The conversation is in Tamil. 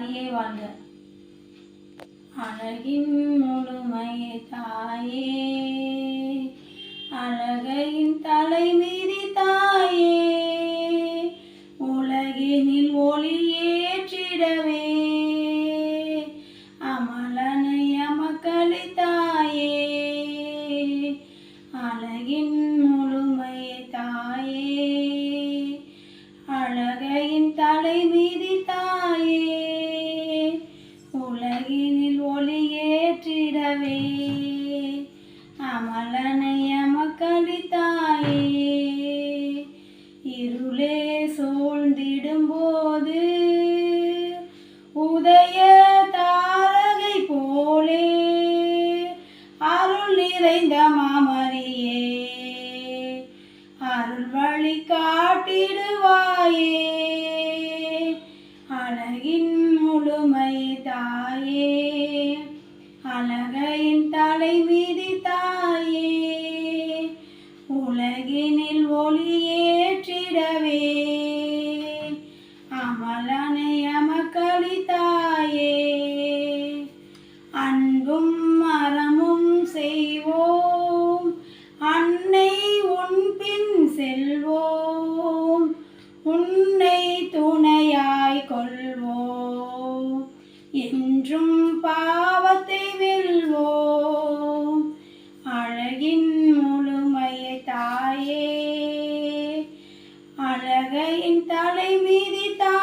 தாயே வாழ்க. அழகின் முழுமையே தாயே. அழகையின் தலைமீதி தாயே. உலகினில் ஒளி ஏற்றிடவே. அமலனைய மக்களி தாயே. அழகின் முழுமையே தாயே. ஒளியேற்றிடவே. அமலனைய மக்களி இருளே சூழ்ந்திடும் போது உதய தாரகை போலே அருள் நிறைந்த மாமரியே. அருள் வழி காட்டிடுவாயே. உலகினில் ஒளியேற்றிடவே அமலனைய மக்களி தாயே. அன்பும் மரமும் செய்வோம். அன்னை உன் பின் செல்வோம். உன்னை துணையாய் கொள்வோம். என்றும் தாயே தலை மீதி தாயே